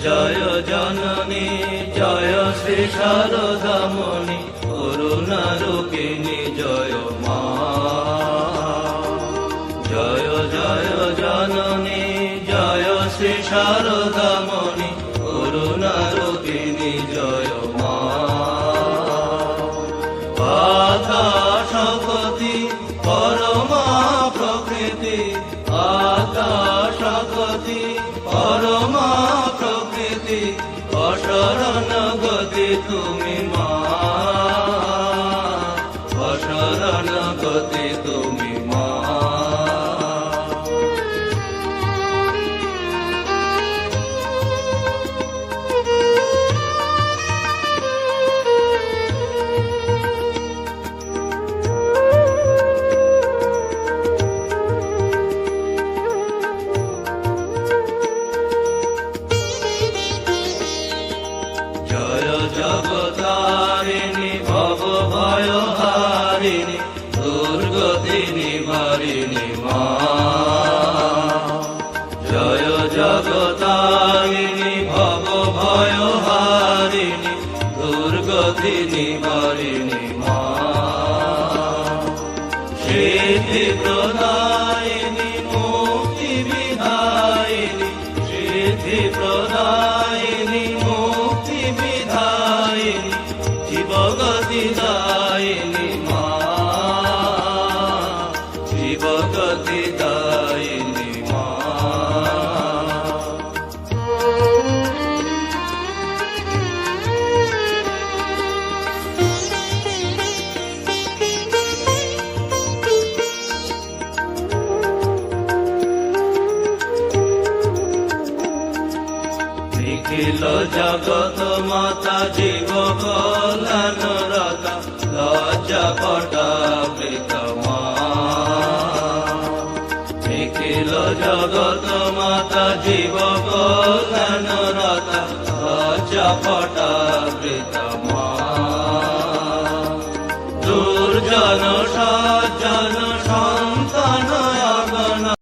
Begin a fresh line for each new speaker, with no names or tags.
জয় জননী, জয় শ্রী শারদামণি করুণা রূপিণী জয় মা। জয় জয় জননী, জয় শ্রী শারদামণি করুণা রূপিণী জয় মা আকাশপতি পরমা প্রকৃতি আকাশপতি পরমা me embora. দুর্গতি নিবারিণী মা। সিদ্ধি প্রদায়িনী মুক্তি বিধায়িনী। সিদ্ধি প্রদায়িনী মুক্তি বিধায়িনী। জীবগতি দায়িনী মা। জীবগতি দায়িনী অখিল জগত মাতা জীব কল্যাণ রতা, লজ্জা পটা প্রীতমা অখিল জগত মাতা জীব কল্যাণ রতা, লজ্জা দুর্জন